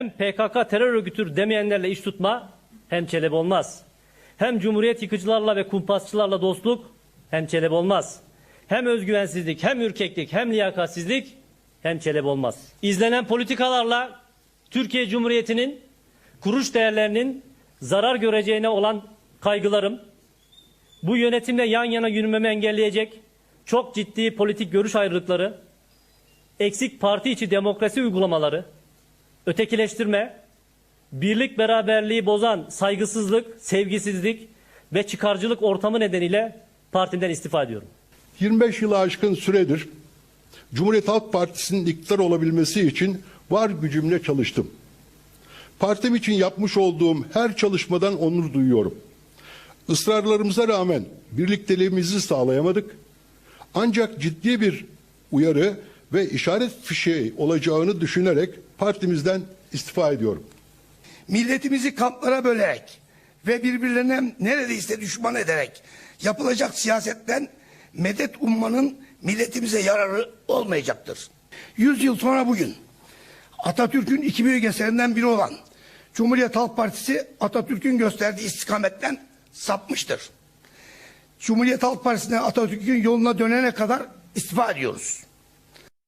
Hem PKK terör örgütüdür demeyenlerle iş tutma hem çelep olmaz. Hem cumhuriyet yıkıcılarla ve kumpasçılarla dostluk hem çelep olmaz. Hem özgüvensizlik, hem ürkeklik, hem liyakatsizlik hem çelep olmaz. İzlenen politikalarla Türkiye Cumhuriyeti'nin kuruş değerlerinin zarar göreceğine olan kaygılarım bu yönetimle yan yana yürümemi engelleyecek çok ciddi politik görüş ayrılıkları, eksik parti içi demokrasi uygulamaları, ötekileştirme, birlik beraberliği bozan saygısızlık, sevgisizlik ve çıkarcılık ortamı nedeniyle partimden istifa ediyorum. 25 yılı aşkın süredir Cumhuriyet Halk Partisi'nin iktidar olabilmesi için var gücümle çalıştım. Partim için yapmış olduğum her çalışmadan onur duyuyorum. Israrlarımıza rağmen birlikteliğimizi sağlayamadık. Ancak ciddi bir uyarı ve işaret fişeği olacağını düşünerek partimizden istifa ediyorum. milletimizi kamplara bölerek ve birbirlerine neredeyse düşman ederek yapılacak siyasetten medet ummanın milletimize yararı olmayacaktır. Yüz yıl sonra bugün Atatürk'ün iki büyük eserinden biri olan Cumhuriyet Halk Partisi Atatürk'ün gösterdiği istikametten sapmıştır. Cumhuriyet Halk Partisi'ne Atatürk'ün yoluna dönene kadar istifa ediyoruz.